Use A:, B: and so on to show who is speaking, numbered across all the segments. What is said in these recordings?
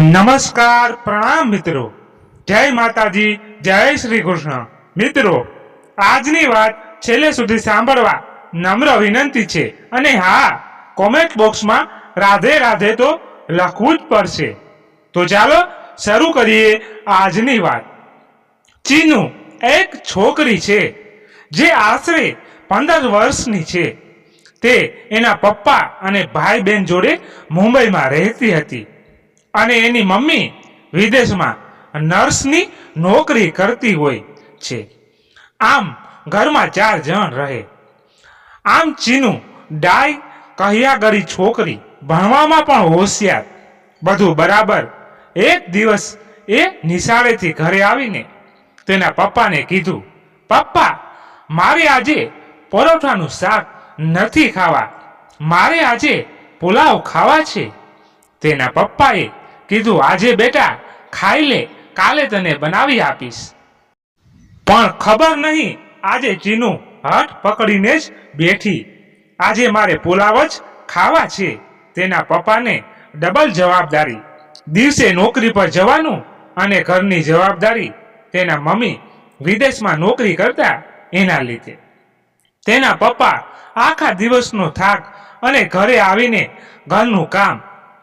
A: નમસ્કાર પ્રણામ મિત્રો. જય માતાજી, જય શ્રી કૃષ્ણ. મિત્રો, આજની વાત છેલ્લે સુધી સાંભળવા નમ્ર વિનંતી છે અને હા કોમેન્ટ બોક્સમાં રાધે રાધે તો લખવું જ પડશે. તો ચાલો શરૂ કરીએ આજની વાત. ચીનુ એક છોકરી છે, જે આશરે પંદર વર્ષની છે. તે એના પપ્પા અને ભાઈ બહેન જોડે મુંબઈમાં રહેતી હતી. અને એની મમ્મી વિદેશમાં નર્સની નોકરી કરતી હોય છે. આમ ઘરમાં ચાર જણ રહે. આમ ચીનું ડાય કહ્યા ગરી છોકરી ભણવામાં પણ હોશિયાર. બધું બરાબર. એક દિવસ એ નિશાળેથી ઘરે આવીને તેના પપ્પાને કીધું, પપ્પા, મારે આજે પરોઠાનું શાક નથી ખાવા. મારે આજે પુલાવ ખાવા છે. તેના પપ્પાએ કીધું, આજે બેટા, ખાઈ લે, કાલે તને બનાવી આપીશ. પણ ખબર નહીં, આજે ચીનું હાથ પકડીને જ બેઠી. આજે મારે પુલાવ જ ખાવા છે. તેના પપ્પાને ડબલ જવાબદારી. દિવસે નોકરી પર જવાનું અને ઘરની જવાબદારી તેના મમ્મી વિદેશમાં નોકરી કરતા એના લીધે. તેના પપ્પા આખા દિવસનો થાક અને ઘરે આવીને ઘરનું કામ.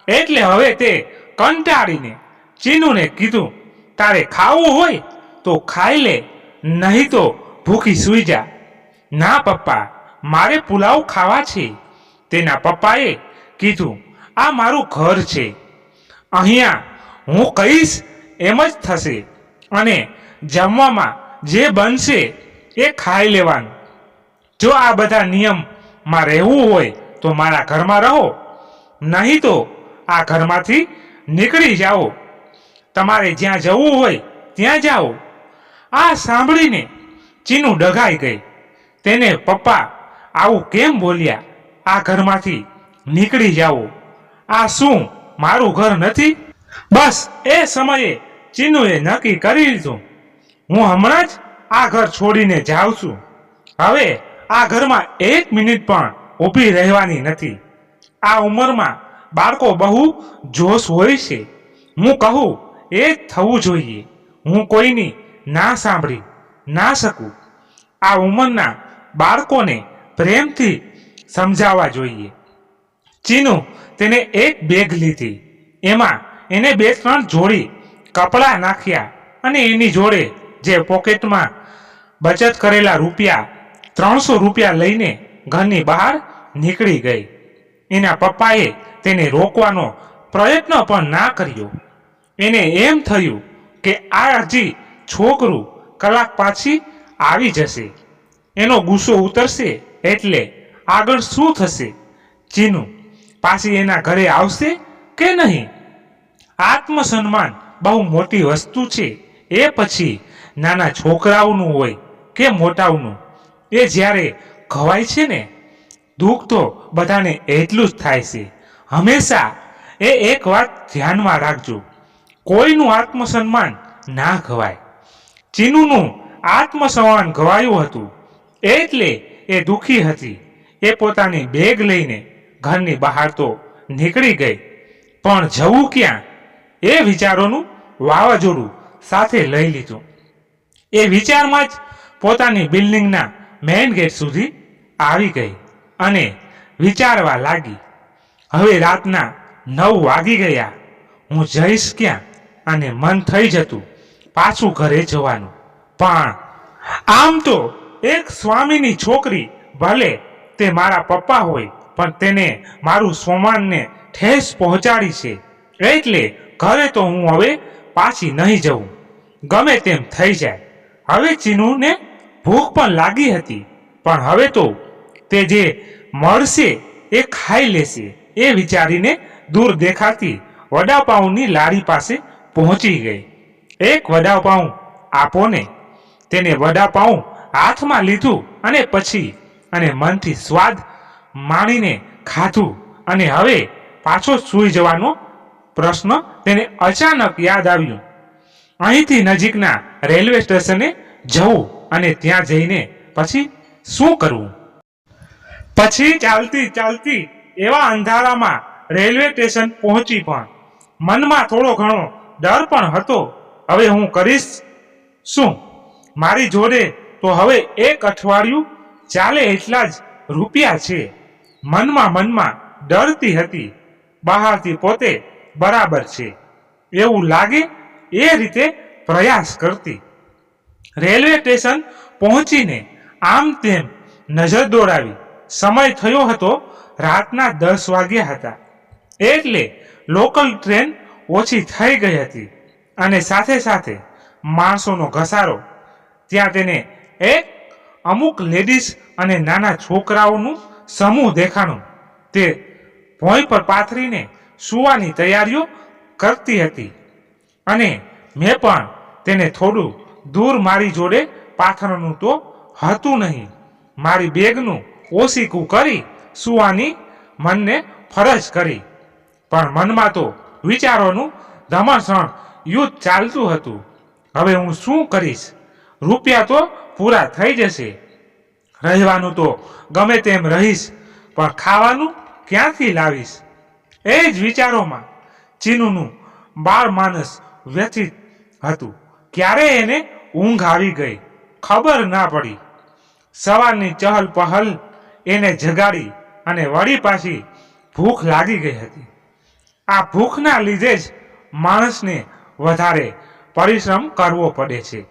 A: એટલે હવે તે કંટાળીને ચીનુને કીધું, તારે ખાવું હોય તો ખાઈ લે, નહીં તો ભૂખી સૂઈ જા. ના પપ્પા, મારે પુલાવ ખાવા છે. તેના પપ્પાએ કીધું, આ મારું ઘર છે. અહીંયા હું કહીશ એમ જ થશે અને જમવામાં જે બનશે એ ખાઈ લેવાનું. જો આ બધા નિયમમાં રહેવું હોય તો મારા ઘરમાં રહો, નહીં તો આ ઘરમાંથી નીકળી જાઓ. તમારે જ્યાં જવું હોય ત્યાં જાઓ. આ સાંભળીને ચીનું ડઘાઈ ગઈ. તેને પપ્પા, આવું કેમ બોલ્યા? આ ઘરમાંથી નીકળી જાઓ. આ શું, મારું ઘર નથી? બસ, એ સમયે ચીનુએ નક્કી કરી લીધું. હું હમણાં જ આ ઘર છોડીને જાઉં છું. હવે આ ઘરમાં એક મિનિટ પણ ઊભી રહેવાની નથી. આ ઉંમરમાં બાળકો બહુ જોશ હોય છે. હું કહું, એ થવું જોઈએ. હું કોઈની ના સાંભળી, ના શકું. આ ઉંમરના બાળકોને પ્રેમથી સમજાવવા જોઈએ. ચીનુ તેને એક બેગ લીધી. એમાં એને બે ત્રણ જોડી કપડાં નાખ્યા અને એની જોડે જે પોકેટમાં બચત કરેલા રૂપિયા ત્રણસો રૂપિયા લઈને ઘરની બહાર નીકળી ગઈ. એના પપ્પાએ તેને રોકવાનો પ્રયત્ન પણ ના કર્યો. એને એમ થયું કે આ હજી છોકરું કલાક પાછી આવી જશે. એનો ગુસ્સો ઉતરશે એટલે આગળ શું થશે? ચીનું પાછી એના ઘરે આવશે કે નહીં? આત્મસન્માન બહુ મોટી વસ્તુ છે. એ પછી નાના છોકરાઓનું હોય કે મોટાઓનું, એ જ્યારે ખવાય છે ને દુઃખ તો બધાને એટલું જ થાય છે. હંમેશા એ એક વાત ધ્યાનમાં રાખજો. કોઈનું આત્મસન્માન ના ઘવાય. ચીનુનું આત્મસન્માન ગવાયું હતું, એટલે એ દુઃખી હતી. એ પોતાની બેગ લઈને ઘરની બહાર તો નીકળી ગઈ. પણ જવું ક્યાં? એ વિચારોનું વાવાઝોડું સાથે લઈ લીધું. એ વિચારમાં જ પોતાની બિલ્ડિંગના મેઇન ગેટ સુધી આવી ગઈ. અને વિચારવા લાગી. હવે રાતના નવ વાગી ગયા. હું જઈશ ક્યાં? અને મન થઈ જતું પાછું ઘરે જવાનું. પણ આમ તો એક સ્વામીની છોકરી ભલે તે મારા પપ્પા હોય, પણ તેને મારું સ્વમાનને ઠેસ પહોંચાડી છે. એટલે ઘરે તો હું હવે પાછી નહીં જઉં. ગમે તેમ થઈ જાય. હવે ચીનુને ભૂખ પણ લાગી હતી. પણ હવે તો તે જે મળશે એ ખાઈ લેશે, એ વિચારીને દૂર દેખાતી વડાપાઉંની લારી પાસે પહોંચી ગઈ. એક વડાપાઉં આપો ને તેને વડાપાઉં હાથમાં લીધું અને પછી અને મનથી સ્વાદ માણીને ખાધું અને હવે પાછો સૂઈ જવાનો પ્રશ્ન તેને અચાનક યાદ આવ્યો. અહીંથી નજીકના રેલવે સ્ટેશને જવું અને ત્યાં જઈને પછી શું કરવું? પછી ચાલતી ચાલતી એવા અંધારામાં રેલવે સ્ટેશન પહોંચી પણ. મનમાં થોડો ઘણો ડર પણ હતો. હવે હું કરીશ શું? મારી જોડે તો હવે એક અઠવાડિયું ચાલે એટલા જ રૂપિયા છે. મનમાં મનમાં ડરતી હતી. બહારથી પોતે બરાબર છે. એવું લાગે એ રીતે પ્રયાસ કરતી. રેલવે સ્ટેશન પહોંચીને આમ તેમ નજર દોડાવી. સમય થયો હતો રાતના દસ વાગ્યા હતા. એટલે લોકલ ટ્રેન ઓછી થઈ ગઈ હતી અને સાથે સાથે માણસોનો ઘસારો. ત્યાં તેને એક અમુક લેડીઝ અને નાના છોકરાઓનું સમૂહ દેખાણું. તે ભોંય પર પાથરીને સૂવાની તૈયારીઓ કરતી હતી. અને મેં પણ તેને થોડું દૂર મારી જોડે પાથરનું તો હતું નહીં. મારી બેગનું ઓસીકું કરી, સૂવાની મનને ફરજ કરી. પણ મનમાં તો વિચારોનું ધમસણ યુદ્ધ ચાલતું હતું. હવે હું શું કરીશ? રૂપિયા તો પૂરા થઈ જશે. રહેવાનું તો ગમે તેમ રહીશ, પણ ખાવાનું ક્યાંથી લાવીશ? એ જ વિચારોમાં ચીનુનું બાળ માનસ વ્યથિત હતું. ક્યારે એને ઊંઘ આવી ગઈ? ખબર ના પડી. સવારની ચહલ પહલ એને જગાડી અને વળી પાછી ભૂખ લાગી ગઈ હતી. આ ભૂખના લીધે જ માણસને વધારે પરિશ્રમ કરવો પડે છે.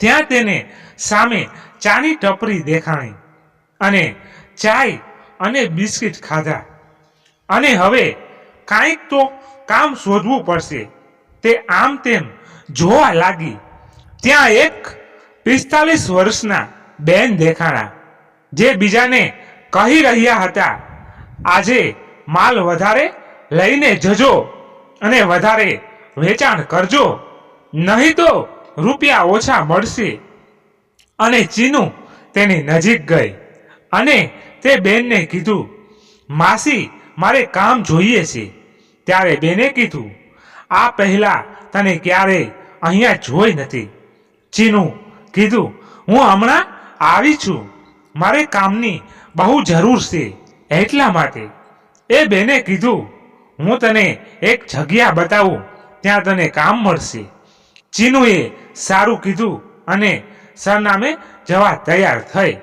A: ત્યાં તેને સામે ચાની ટપરી દેખાણી અને ચાય અને બિસ્કિટ ખાધા. અને હવે કાંઈક તો કામ શોધવું પડશે. તે આમ તેમ જોવા લાગી. ત્યાં એક પિસ્તાલીસ વર્ષના બેન દેખાણા જે બીજાને કહી રહ્યા હતા, આજે માલ વધારે લઈને જજો અને વધારે વેચાણ કરજો, નહીં તો રૂપિયા ઓછા મળશે. અને ચીનુ તેની નજીક ગઈ અને તે બેનને કીધું, માસી, મારે કામ જોઈએ છે. ત્યારે બેને કીધું, આ પહેલા તને ક્યારેય અહીંયા જોઈ નથી. ચીનુ કીધું, હું હમણાં આવી છું. મારે કામની બહુ જરૂર છે એટલા માટે. એ બેને કીધું, હું તને એક જગ્યા બતાવું, ત્યાં તને કામ મળશે. ચીનુએ સારું કીધું અને સરનામે જવા તૈયાર થઈ.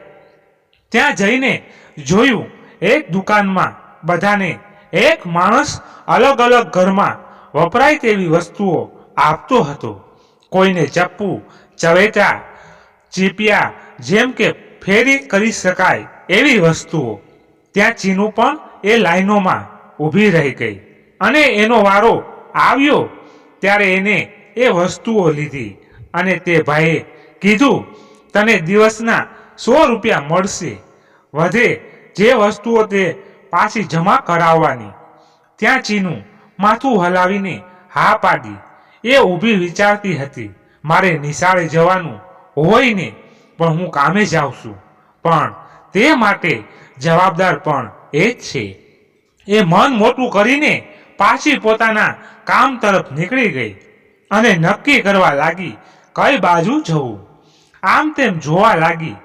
A: ત્યાં જઈને જોયું, એક દુકાનમાં બધાને એક માણસ અલગ અલગ ઘરમાં વપરાય તેવી વસ્તુઓ આપતો હતો. કોઈને ચપ્પુ, ચવેટા, ચીપિયા, જેમ કે ફેરી કરી શકાય એવી વસ્તુઓ. ત્યાં ચીનુ પણ એ લાઈનોમાં ઊભી રહી ગઈ અને એનો વારો આવ્યો ત્યારે એને એ વસ્તુઓ લીધી અને તે ભાઈએ કીધું, તને દિવસના સો રૂપિયા મળશે. વધે જે વસ્તુઓ તે પાછી જમા કરાવવાની. ત્યાં ચીનું માથું હલાવીને હા પાડી. એ ઊભી વિચારતી હતી, મારે નિશાળે જવાનું હોય ને પણ હું કામે જાઉં છું. પણ તે માટે જવાબદાર પણ એ જ છે. એ મન મોટું કરીને પાછી પોતાના કામ તરફ નીકળી ગઈ અને નક્કી કરવા લાગી, કઈ બાજુ જવું? આમ તેમ જોવા લાગી.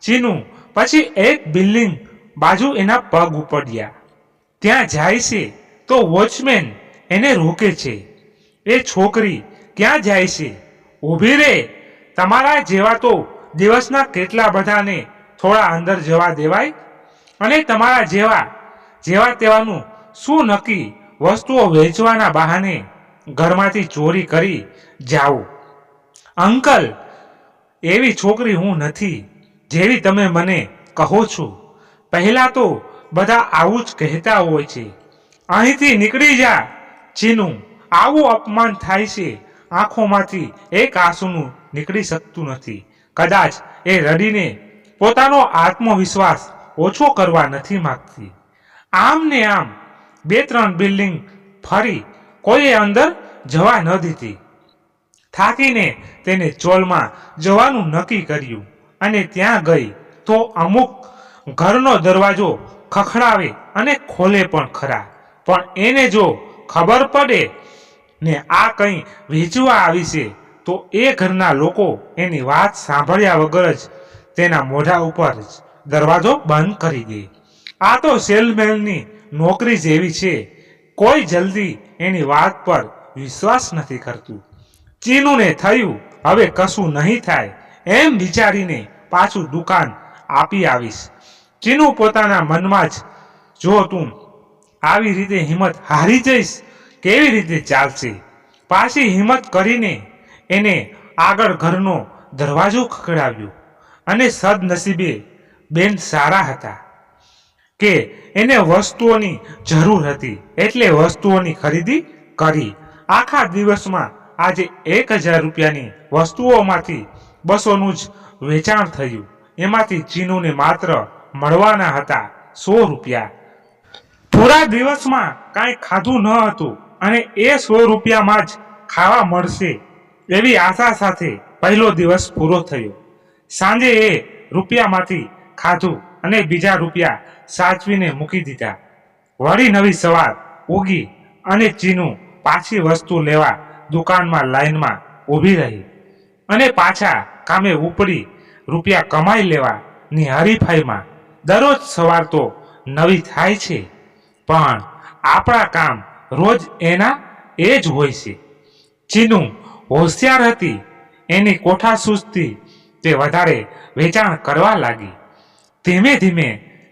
A: ચીનું પછી એક બિલ્ડિંગ બાજુ એના પગ ઉપડ્યા ત્યાં જાય છે તો વોચમેન એને રોકે છે. એ છોકરી ક્યાં જાય છે? ઊભી રે. તમારા જેવા તો દિવસના કેટલા બધાને થોડા અંદર જવા દેવાય? અને તમારા જેવા જેવા તેવાનું શું નક્કી વસ્તુઓ વેચવાના બહાને ઘરમાંથી ચોરી કરી જાઓ? અંકલ, એવી છોકરી હું નથી જેવી તમે મને કહો છો. પહેલાં તો બધા આવું જ કહેતા હોય છે. અહીંથી નીકળી જા, ચીનું. આવું અપમાન થાય છે. આંખોમાંથી એક આંસુનું નીકળી શકતું નથી. કદાચ એ રડીને પોતાનો આત્મવિશ્વાસ ઓછો કરવા નથી માંગતી. આમ ને આમ બે ત્રણ બિલ્ડિંગ ફરી કોઈએ અંદર જવા ન દીધી. થાકીને તેને ચોલમાં જવાનું નક્કી કર્યું અને ત્યાં ગઈ તો અમુક ઘરનો દરવાજો ખખડાવે અને ખોલે પણ ખરા. પણ એને જો ખબર પડે ને આ કંઈ વેચવા આવી છે તો એ ઘરના લોકો એની વાત સાંભળ્યા વગર જ તેના મોઢા ઉપર જ દરવાજો બંધ કરી દે. આ તો સેલમેનની નોકરી જેવી છે. કોઈ જલ્દી એની વાત પર વિશ્વાસ નથી કરતું. ચીનુને થયું, હવે કશું નહીં થાય. એમ વિચારીને પાછું દુકાન આપી આવીશ. ચીનુ પોતાના મનમાં જ, જો તું આવી રીતે હિંમત હારી જઈશ, કેવી રીતે ચાલશે? પાછી હિંમત કરીને એને આગળ ઘરનો દરવાજો ખખડાવ્યો અને સદનસીબે બેન સારા હતા કે એને વસ્તુઓની જરૂર હતી એટલે વસ્તુઓની ખરીદી કરી. આખા દિવસમાં આજે એક હજાર રૂપિયાની વસ્તુઓમાંથી બસોનું જ વેચાણ થયું. એમાંથી ચીનુને માત્ર મળવાના હતા સો રૂપિયા. પૂરા દિવસમાં કાંઈ ખાધું ન હતું અને એ સો રૂપિયામાં જ ખાવા મળશે એવી આશા સાથે પહેલો દિવસ પૂરો થયો. સાંજે એ રૂપિયામાંથી ખાધું અને બીજા રૂપિયા સાચવીને મૂકી દીધા. વળી નવી સવાર ઉગી અને ચીનું પાછી વસ્તુ લેવા દુકાનમાં લાઈનમાં ઊભી રહી અને પાછા કામે ઉપડી રૂપિયા કમાઈ લેવાની હરીફાઈમાં દરરોજ સવાર તો નવી થાય છે, પણ આપણા કામ રોજ એના એ જ હોય છે. ચીનું હોશિયાર હતી. એની કોઠા સૂઝતી તે વધારે વેચાણ કરવા લાગી. ધીમે ધીમે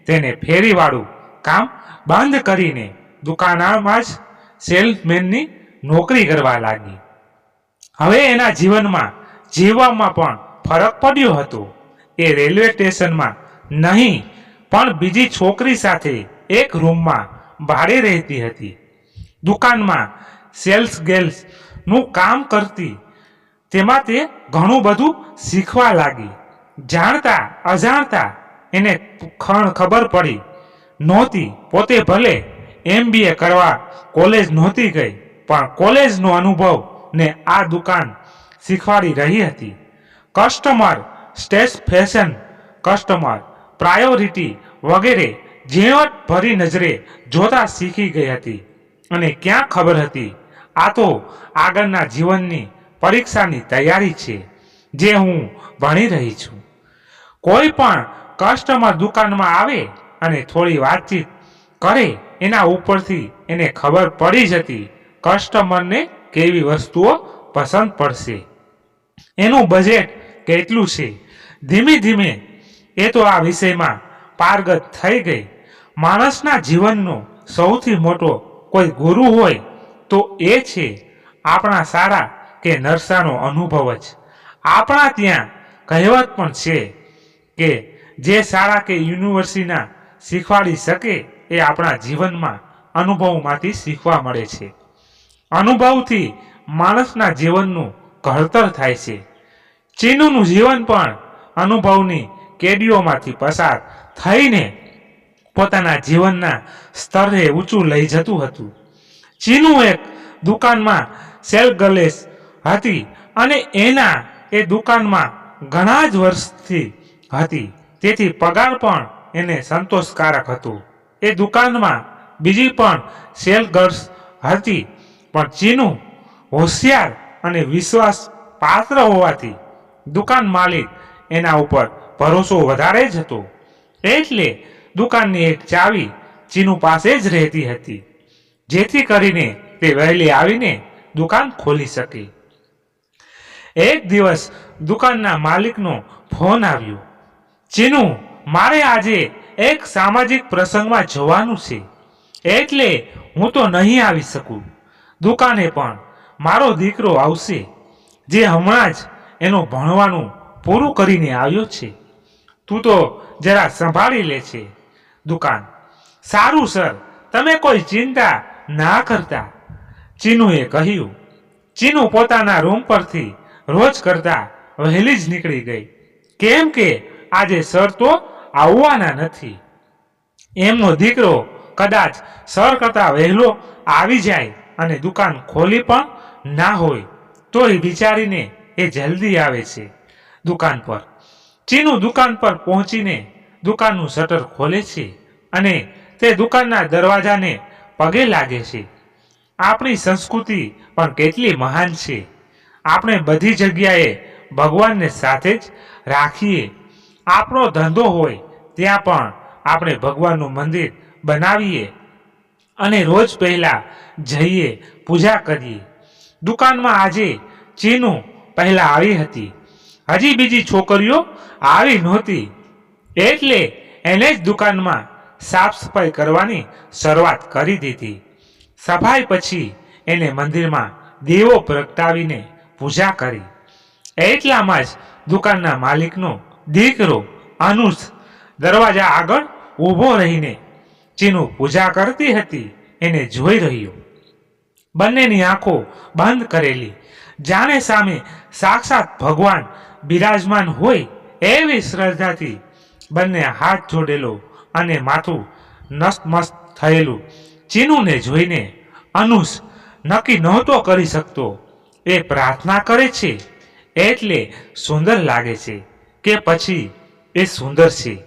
A: તેને ફેરીવાળું કામ બંધ કરીને દુકાનમાં જ સેલ્સમેનની નોકરી કરવા લાગી. હવે એના જીવનમાં જીવવામાં પણ ફરક પડ્યો હતો. એ રેલવે સ્ટેશનમાં નહીં, પણ બીજી છોકરી સાથે એક રૂમમાં ભાડે રહેતી હતી. દુકાનમાં સેલ્સ ગર્લ્સ નું કામ કરતી. તેમાં તે ઘણું બધું શીખવા લાગી. જાણતા, અજાણતા એને ખણ ખબર પડી. નહોતી, પોતે ભલે એમબીએ કરવા કોલેજ નહોતી ગઈ, પણ કોલેજનો અનુભવ ને આ દુકાન શીખવાડી રહી હતી. Customer stage fashion, customer priority વગેરે ઝીણવટ ભરી નજરે જોતા શીખી ગઈ હતી. અને ક્યાં ખબર હતી? આ તો આગળના જીવનની પરીક્ષાની તૈયારી છે, જે હું ભણી રહી છું. કોઈ પણ કસ્ટમર દુકાનમાં આવે અને થોડી વાતચીત કરે, એના ઉપરથી એને ખબર પડી જતી કસ્ટમરને કેવી વસ્તુઓ પસંદ પડશે. એનું બજેટ કેટલું છે? ધીમે ધીમે એ તો આ વિષયમાં પારગત થઈ ગઈ. માણસના જીવનનો સૌથી મોટો કોઈ ગુરુ હોય તો એ છે આપણા સારા કે નરસાનો અનુભવ જ. આપણા ત્યાં કહેવત પણ છે કે જે શાળા કે યુનિવર્સિટીના શીખવાડી શકે એ આપણા જીવનમાં અનુભવમાંથી શીખવા મળે છે. અનુભવથી માણસના જીવનનું ઘડતર થાય છે. ચીનુનું જીવન પણ અનુભવની કેડીઓમાંથી પસાર થઈને પોતાના જીવનના સ્તરે ઊંચું લઈ જતું હતું. ચીનુ એક દુકાનમાં સેલ ગર્લેસ હતી અને એના એ દુકાનમાં ઘણા જ વર્ષથી હતી. તેથી પગાર પણ એને સંતોષકારક હતું. એ દુકાનમાં બીજી પણ સેલ ગર્લ્સ હતી, પણ ચીનું હોશિયાર અને વિશ્વાસ પાત્ર હોવાથી દુકાન માલિક એના ઉપર ભરોસો વધારે જ હતો. એટલે દુકાનની એક ચાવી ચીનુ પાસે જ રહેતી હતી. જેથી કરીને તે વહેલી આવીને દુકાન ખોલી શકે. એક દિવસ દુકાનના માલિકનો ફોન આવ્યો. ચીનુ, મારે આજે એક સામાજિક પ્રસંગમાં જવાનું છે. એટલે હું તો નહીં આવી શકું. દુકાને પણ મારો દીકરો આવશે, જે હમણાં જ એનું ભણવાનું પૂરું કરીને આવ્યો છે. તું તો જરા સંભાળી લે છે, દુકાન. સારું, સર. તમે કોઈ ચિંતા ના કરતા. ચીનુએ કહ્યું, ચીનુ પોતાના રૂમ પરથી રોજ કરતા વહેલી જ નીકળી ગઈ. કેમ કે આજે સર તો આવવાના નથી. એમનો દીકરો કદાચ સર કરતા વહેલો આવી જાય અને દુકાન ખોલી પણ ના હોય, તોય વિચારીને એ જલ્દી આવે છે દુકાન પર. ચીનુ દુકાન પર પહોંચીને દુકાનનું શટર ખોલે છે અને તે દુકાનના દરવાજાને પગે લાગે છે. આપણી સંસ્કૃતિ પણ કેટલી મહાન છે. આપણે બધી જગ્યાએ ભગવાનને સાથે જ રાખીએ. આપણો ધંધો હોય ત્યાં પણ આપણે ભગવાનનું મંદિર બનાવીએ અને રોજ પહેલાં જઈએ, પૂજા કરીએ. દુકાનમાં આજે ચીનુ પહેલાં આવી હતી. હજી બીજી છોકરીઓ આવી નહોતી. એટલે એને જ દુકાનમાં સાફ સફાઈ કરવાની શરૂઆત કરી દીધી. સફાઈ પછી એને મંદિરમાં દીવો પ્રગટાવીને પૂજા કરી. એટલામાં જ દુકાનના માલિકનો દીકરો અનુસ દરવાજા આગળ ઊભો રહીને જેનું પૂજા કરતી હતી એને જોઈ રહ્યો. બંનેની આંખો બંધ કરેલી. જાણે સામે સાક્ષાત ભગવાન બિરાજમાન હોય એવી શ્રદ્ધાથી બંને હાથ જોડેલો અને માથું નસ્તમસ્ત થયેલું. ચીનુને જોઈને અનુસ નક્કી નહોતો કરી શકતો. એ પ્રાર્થના કરે છે એટલે સુંદર લાગે છે કે પછી એ સુંદર છે.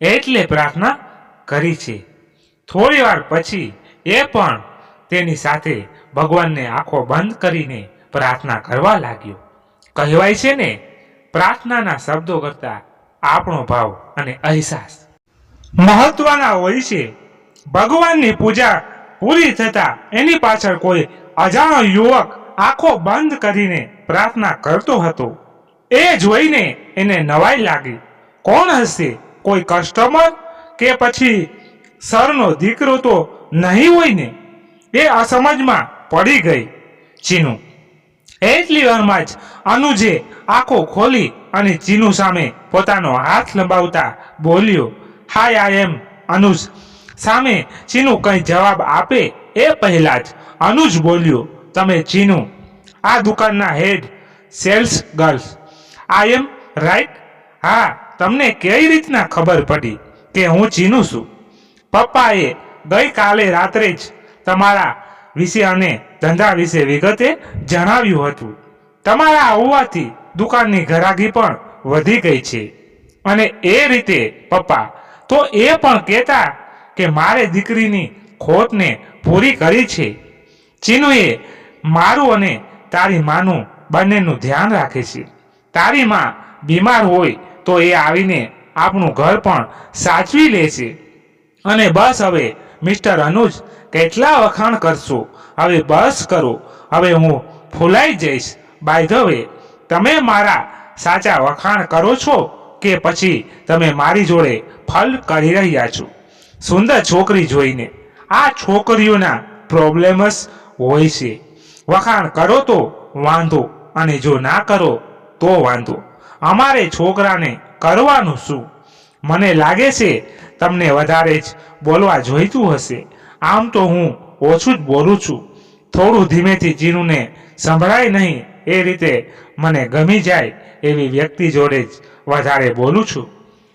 A: એટલે પ્રાર્થના કરી છે. થોડી વાર પછી એ પણ તેની સાથે ભગવાનને આંખો બંધ કરીને પ્રાર્થના કરવા લાગ્યો. કહેવાય છે ને, પ્રાર્થનાના શબ્દો કરતા આપણો ભાવ અને અહેસાસ મહત્વના હોય છે. ભગવાનની પૂજા પૂરી થતા એની પાછળ કોઈ અજાણો યુવક આંખો બંધ કરીને પ્રાર્થના કરતો હતો. એ જોઈને એને નવાઈ લાગી. કોણ હશે? કોઈ કસ્ટમર કે પછી સરનો દીકરો તો નહીં હોય ને? એ અસમજમાં પડી ગઈ. ચીનુ, એટલી વારમાં જ અનુજે આંખો ખોલી અને ચીનુ સામે પોતાનો હાથ લંબાવતા બોલ્યો હાય આઈ એમ અનુજ. સામે ચીનુ કંઈ જવાબ આપે એ પહેલા જ અનુજ બોલ્યો, તમે ચીનુ, આ દુકાનના head, sales girls I am right હા, તમને કઈ રીતના ખબર પડી કે હું ચીનુ છું? પપ્પાએ ગઈકાલે રાત્રે જ તમારા વિશે અને ધંધા વિશે વિગતે જણાવ્યું હતું. તમારા આવવાથી દુકાનની ઘરાગી પણ વધી ગઈ છે. અને એ રીતે પપ્પા તો એ પણ કહેતા કે મારે દીકરીની ખોટને પૂરી કરી છે. ચીનુએ મારું અને તારી માનું બંનેનું ધ્યાન રાખે છે. તારી માં બીમાર હોય તો એ આવીને આપણું ઘર પણ સાચવી લે છે. અને બસ હવે મિસ્ટર અનુજ કેટલા વખાણ કરશો? હવે બસ કરો. હવે હું ફૂલાઈ જઈશ. બાય ધ વે તમે મારા સાચા વખાણ કરો છો? કે પછી તમે મારી જોડે ફલ કરી રહ્યા છો? સુંદર છોકરી જોઈને આ છોકરીઓના પ્રોબ્લેમસ હોય છે. વખાણ કરો તો વાંધો અને જો ના કરો તો વાંધો. અમારે છોકરાને કરવાનું શું? મને લાગે છે તમને વધારે જ બોલવા જોઈતું હશે. આમ તો હું ઓછું જ બોલું છું. થોડું ધીમેથી જીનુને સંભળાય નહીં એ રીતે મને ગમી જાય એવી વ્યક્તિ જોડે જ વધારે બોલું છું.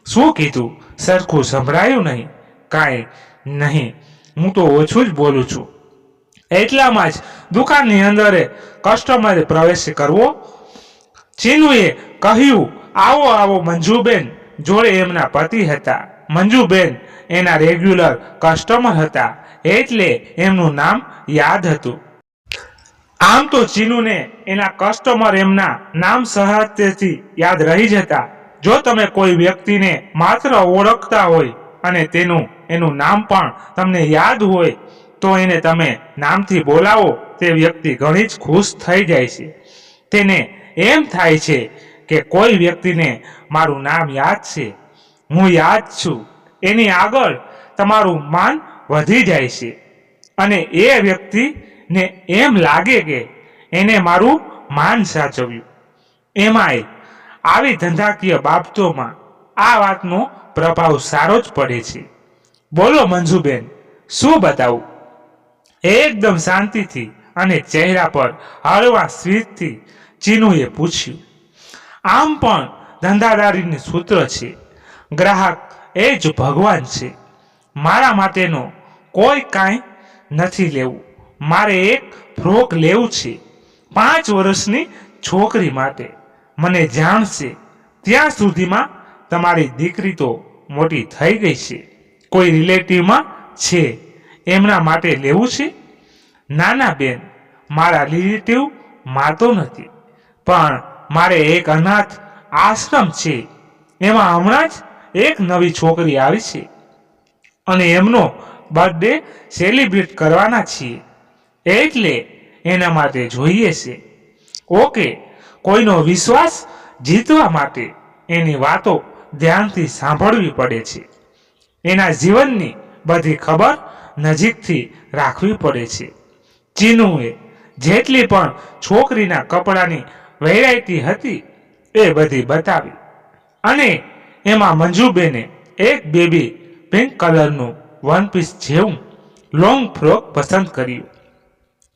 A: શું કીધું? સરખું સંભળાયું નહીં. કાંઈ નહીં. હું તો ઓછું જ બોલું છું. એટલામાં જ દુકાનની અંદર કસ્ટમરે પ્રવેશ કરવો. ચીનુએ કહ્યું, આવો આવો, મંજુબેન. જોડે એમના પતિ હતા. મંજુબેન એના રેગ્યુલર કસ્ટમર હતા. એટલે એમનું નામ યાદ હતું. આમ તો ચીનુને એના કસ્ટમર એમના નામ સહાયથી યાદ રહી જતા જો તમે કોઈ વ્યક્તિને માત્ર ઓળખતા હોય અને તેનું, એનું નામ પણ તમને યાદ હોય, તો એને તમે નામથી બોલાવો, તે વ્યક્તિ ઘણી જ ખુશ થઈ જાય છે. તેને એમ થાય છે કે કોઈ વ્યક્તિને મારું નામ યાદ છે. હું યાદ છું. એની આગળ તમારું માન વધી જાય છે. અને એ વ્યક્તિને એમ લાગે કે એને મારું માન સાચવ્યું. એમાંય આવી ધંધાકીય બાબતોમાં આ વાતનો પ્રભાવ સારો જ પડે છે. બોલો મંજુબેન, શું બતાવું? એકદમ શાંતિથી અને ચહેરા પર હળવા સ્વીતથી ચીનુએ પૂછ્યું, આમ પણ ધંધાદારીનું સૂત્ર છે. ગ્રાહક એ જ ભગવાન છે. મારા માટેનો કોઈ કાંઈ નથી લેવું. મારે એક ફ્રોક લેવું છે પાંચ વર્ષની છોકરી માટે. મને જાણશે ત્યાં સુધીમાં તમારી દીકરી તો મોટી થઈ ગઈ છે. કોઈ રિલેટિવમાં છે, એમના માટે લેવું છે? નાના બેન, મારા રિલેટિવ માતો નથી, પણ મારે એક અનાથ આશ્રમ છે. એમાં હમણાં જ એક નવી છોકરી આવી છે. અને એમનો બર્થડે સેલિબ્રેટ કરવાના છીએ. એટલે એના માટે જોઈએ છે. ઓકે કોઈનો વિશ્વાસ જીતવા માટે એની વાતો ધ્યાનથી સાંભળવી પડે છે. એના જીવનની બધી ખબર નજીકથી રાખવી પડે છે. ચીનુએ જેટલી પણ છોકરીના કપડાની વેરાયટી હતી એ બધી બતાવી અને એમાં મંજુબેને એક બેબી પિંક કલરનું વન પીસ જેવું લોંગ ફ્રોક પસંદ કર્યું.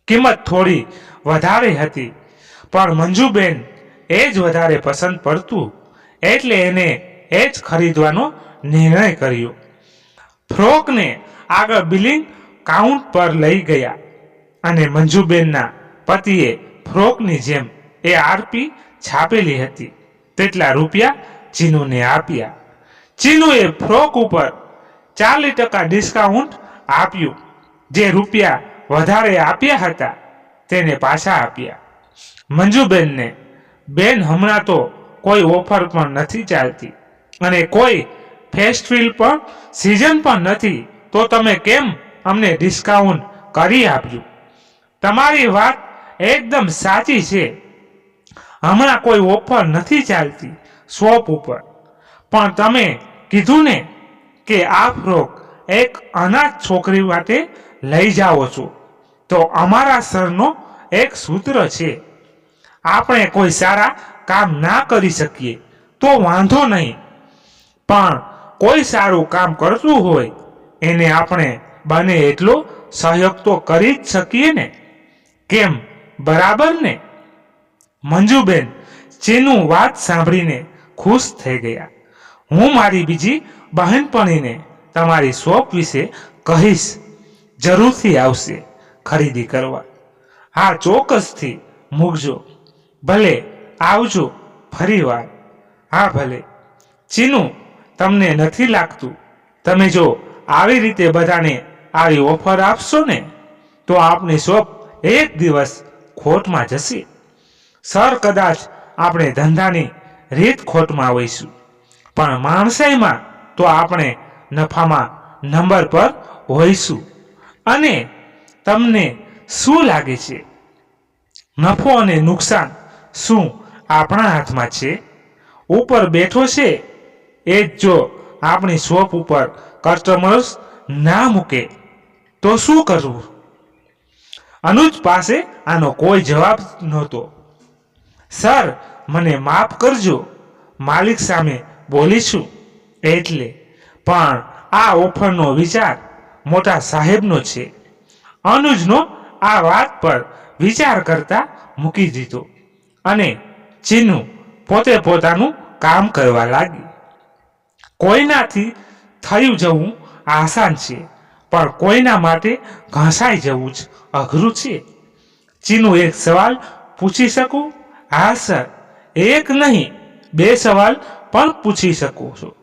A: કિંમત થોડી વધારે હતી પણ મંજુબેન એ જ વધારે પસંદ પડતું એટલે એને એ જ ખરીદવાનો નિર્ણય કર્યો. ફ્રોકને આગળ બિલિંગ કાઉન્ટ પર લઈ ગયા અને મંજુબેનના પતિએ ફ્રોકની જેમ એ આરપી છાપેલી હતી. તેટલા રૂપિયા ચીનુને આપ્યા. ચીનુએ ફ્રોક ઉપર ચાલીસ ટકા ડિસ્કાઉન્ટ આપ્યું. જે રૂપિયા વધારે આપ્યા હતા તેને પાછા આપ્યા. મંજુબેનને. બેન હમણાં તો કોઈ ઓફર પણ નથી ચાલતી. અને કોઈ ફેસ્ટિવલ પણ, સિઝન પણ નથી. તો તમે કેમ અમને ડિસ્કાઉન્ટ કરી આપ્યું તમારી વાત એકદમ સાચી છે. હમણાં કોઈ ઓફર નથી ચાલતી શોપ ઉપર. પણ તમે કીધું ને કે આ ફ્રોક એક અનાથ છોકરી માટે લઈ જાઓ છો. તો અમારા સરનો એક સૂત્ર છે. આપણે કોઈ સારા કામ ના કરી શકીએ. તો વાંધો નહીં. પણ કોઈ સારું કામ કરતું હોય, એને આપણે બને એટલો સહયોગ તો કરી જ શકીએ ને. કેમ? બરાબર ને? મંજુબેન ચીનું વાત સાંભળીને ખુશ થઈ ગયા. હું મારી બીજી બહેનપણીને તમારી શોપ વિશે કહીશ. જરૂરથી આવશે ખરીદી કરવા. હા, ચોક્કસથી મૂકજો. ભલે આવજો ફરી વાર. હા, ભલે. ચીનું, તમને નથી લાગતું? તમે જો આવી રીતે બધાને આવી ઓફર આપશો ને, તો આપની શોપ એક દિવસ ખોટમાં જશે. સર, કદાચ આપણે ધંધાની રીત ખોટમાં હોઈશું. પણ માણસાઈમાં તો આપણે નફામાં નંબર પર હોઈશું. અને તમને શું લાગે છે? નફો અને નુકસાન શું આપણા હાથમાં છે? ઉપર બેઠો છે? એ જ જો આપણી શોપ ઉપર કસ્ટમર્સ ના મૂકે, તો શું કરવું? અનુજ પાસે આનો કોઈ જવાબ નહોતો. સર, મને માફ કરજો, માલિક સામે બોલીશું એટલે. પણ આ ઓફરનો વિચાર મોટા સાહેબનો છે. અનુજનો આ વાત પર વિચાર કરતા મૂકી દીધો. અને ચીનુ પોતે પોતાનું કામ કરવા લાગી. કોઈનાથી થયું જવું આસાન છે, પણ કોઈના માટે ઘસાઈ જવું જ અઘરું છે. ચીનુ એક સવાલ પૂછી શકું? હા, સર. એક નહીં, બે સવાલ પણ પૂછી શકો છો.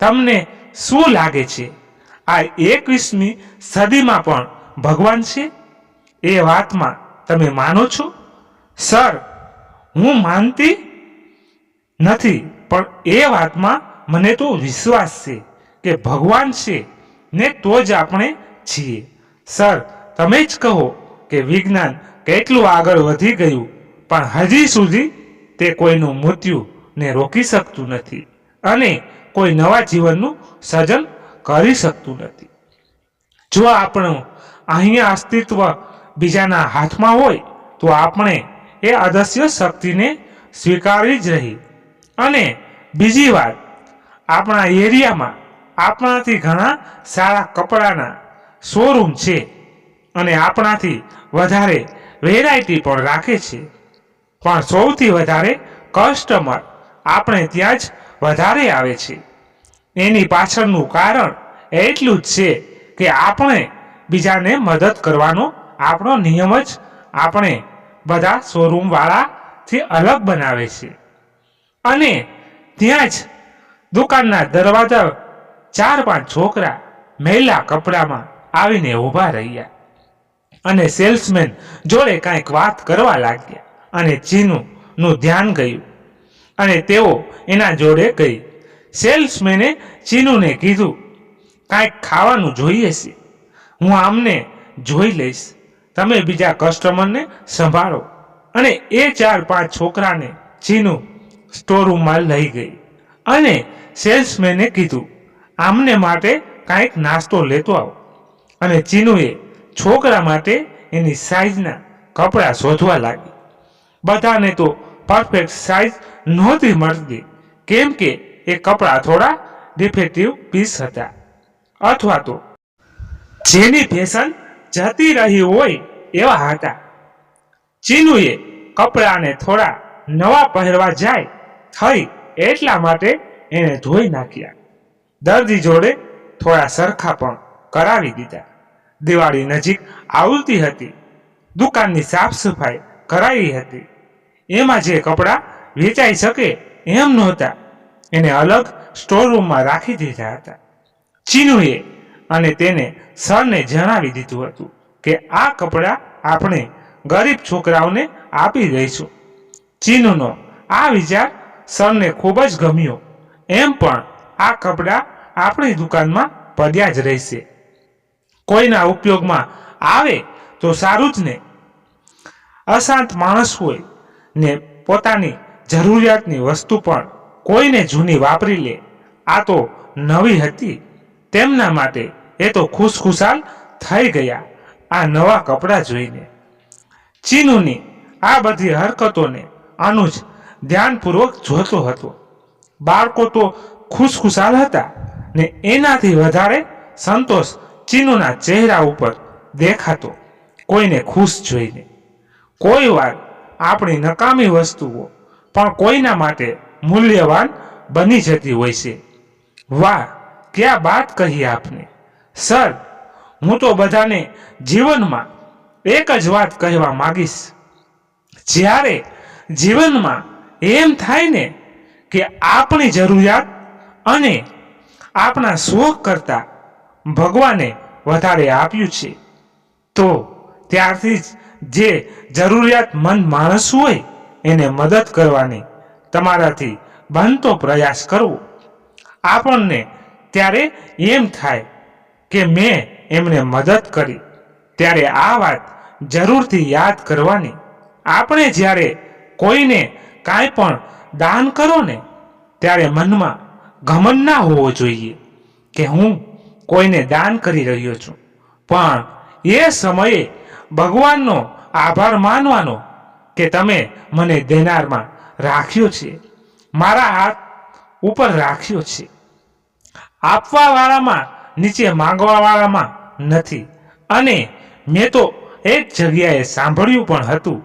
A: તમને શું લાગે છે? આ એકવીસમી સદીમાં પણ ભગવાન છે? એ વાતમાં તમે માનો છો? સર હું માનતી નથી, પણ એ વાતમાં મને તો વિશ્વાસ છે કે ભગવાન છે ને તો જ આપણે છીએ. સર, તમે જ કહો કે વિજ્ઞાન કેટલું આગળ વધી ગયું, પણ હજી સુધી તે કોઈનું મૃત્યુ ને રોકી શકતું નથી અને કોઈ નવા જીવનનું સર્જન કરી શકતું નથી. જો આપણું અહીંયા અસ્તિત્વ બીજાના હાથમાં હોય, તો આપણે એ અદસ્ય શક્તિને સ્વીકારવી જ રહી. અને બીજી વાત, આપણા એરિયામાં આપણાથી ઘણા સારા કપડાના શોરૂમ છે અને આપણાથી વધારે વેરાયટી પણ રાખે છે. પણ સૌથી વધારે કસ્ટમર આપણે ત્યાં જ વધારે આવે છે. એની પાછળનું કારણ એટલું જ છે કે આપણે બીજાને મદદ કરવાનો આપણો નિયમ જ આપણે બધા શોરૂમ વાળાથી અલગ બનાવે છે. અને ત્યાં જ દુકાનના દરવાજા ચાર પાંચ છોકરા મહિલા કપડામાં આવીને ઊભા રહ્યા. અને સેલ્સમેન જોડે કાંઈક વાત કરવા લાગ્યા અને ચીનુનું ધ્યાન ગયું. અને તેઓ એના જોડે ગઈ. સેલ્સમેને ચીનુને કીધું, કાંઈક ખાવાનું જોઈએ છે. હું આમને જોઈ લઈશ. તમે બીજા કસ્ટમરને સંભાળો. અને એ ચાર પાંચ છોકરાને ચીનું સ્ટોરરૂમમાં લઈ ગઈ. અને સેલ્સમેને કીધું, આમને માટે કાંઈક નાસ્તો લેતો આવો. અને ચીનુએ છોકરા માટે એની સાઈઝના કપડાં શોધવા લાગી. બધાને તો પરફેક્ટ સાઈઝ નહોતી મળતી, કેમ કે એ કપડાં થોડા ડિફેક્ટિવ પીસ હતા. અથવા તો જેની ફેશન જતી રહી હોય એવા હતા. ચીનુએ કપડાને થોડા નવા પહેરવા જાય થઈ એટલા માટે એને ધોઈ નાખ્યા. દર્દી જોડે થોડા સરખા પણ કરાવી દીધા. દિવાળી નજીક આવતી હતી. દુકાનની સાફ સફાઈ કરાવી હતી. એમાં જે કપડાં વેચાઈ શકે એમ નહોતા. એને અલગ સ્ટોરરૂમમાં રાખી દીધા હતા. ચીનુએ અને તેને સરને જણાવી દીધું હતું કે આ કપડાં આપણે ગરીબ છોકરાઓને આપી દઈશું. ચીનનો આ વિચાર સરને ખૂબ જ ગમ્યો. એમ પણ આ કપડાં આપણી દુકાનમાં પડ્યા જ રહેશે. કોઈના ઉપયોગમાં આવે તો સારું જ ને અશાંત માણસ હોય ને પોતાની જરૂરિયાતની વસ્તુ પણ કોઈને જૂની વાપરી લે. આ તો નવી હતી. તેમના માટે એ તો ખુશખુશાલ થઈ ગયા આ નવા કપડાં જોઈને. ચીનુની આ બધી હરકતોને અનુજ ધ્યાનપૂર્વક જોતો હતો. બાળકો તો ખુશખુશાલ હતા ને એનાથી વધારે સંતોષ ચીનુના ચહેરા ઉપર દેખાતો, કોઈને ખુશ જોઈને. કોઈ વાર આપણી નકામી વસ્તુઓ પણ કોઈના માટે મૂલ્યવાન બની જતી હોય છે. વાહ, ક્યાં વાત કહી આપને. સર, હું તો બધાને જીવનમાં એક જ વાત કહેવા માંગીશ. જ્યારે જીવનમાં એમ થાય ને કે આપણી જરૂરિયાત અને આપણા શોખ કરતા ભગવાને વધારે આપ્યું છે, તો ત્યારથી જ જે જરૂરિયાતમંદ માણસ હોય એને મદદ કરવાની તમારાથી બનતો પ્રયાસ કરવો. આપણને ત્યારે એમ થાય કે મેં એમને મદદ કરી. ત્યારે આ વાત જરૂરથી યાદ કરવાની. આપણે જ્યારે કોઈને કાંઈ પણ દાન કરો ને, ત્યારે મનમાં ઘમન ના હોવો જોઈએ કે હું કોઈને દાન કરી રહ્યો છું. પણ એ સમયે ભગવાનનો આભાર માનવાનો કે તમે મને દેનારમાં રાખ્યો છે. મારા હાથ ઉપર રાખ્યો છે. આપવા વાળામાં નીચે માંગવા વાળામાં નથી. અને મેં તો એક જગ્યાએ સાંભળ્યું પણ હતું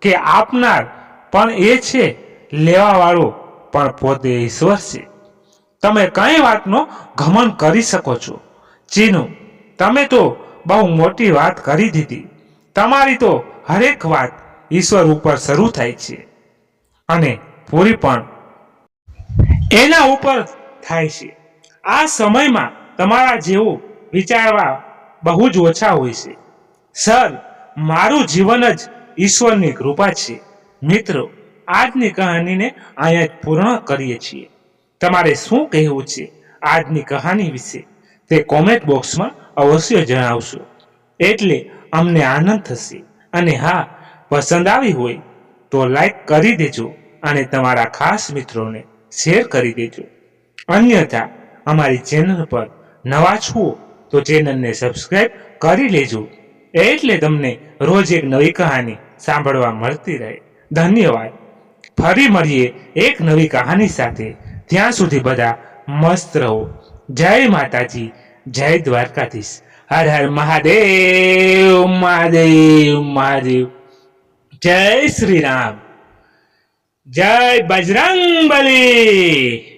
A: કે આપનાર પણ એ છે લેવાવાળો પણ પોતે ઈશ્વર છે. તમે કઈ વાતનો ઘમંડ કરી શકો છો. ચીનુ, તમે તો બહુ મોટી વાત કરી દીધી. તમારી તો હરેક વાત ઈશ્વર ઉપર શરૂ થાય છે. અને પૂરી પણ એના ઉપર થાય છે. આ સમયમાં તમારા જેવું વિચારવા બહુ જ ઓછા હોય છે. સર, મારું જીવન જ ઈશ્વરની કૃપા છે. મિત્રો, આજની કહાનીને અહીંયા જ પૂર્ણ કરીએ છીએ. તમારે શું કહેવું છે આજની કહાની વિશે તે કોમેન્ટ બોક્સમાં અવશ્ય જણાવશો. એટલે અમને આનંદ થશે અને હા, પસંદ આવી હોય તો લાઈક કરી દેજો અને તમારા ખાસ મિત્રોને શેર કરી દેજો. અન્યથા, અમારી ચેનલ પર નવા છો, તો ચેનલને સબસ્ક્રાઇબ કરી લેજો. એટલે તમને રોજ એક નવી કહાની સાંભળવા મળતી રહે. ધન્યવાદ. ફરી મળીએ એક નવી કહાની સાથે. ત્યાં સુધી બધા મસ્ત રહો. જય માતાજી, જય દ્વારકાધીશ. હર હર મહાદેવ મહાદેવ મહાદેવ. જય શ્રી રામ. જય બજરંગ બલી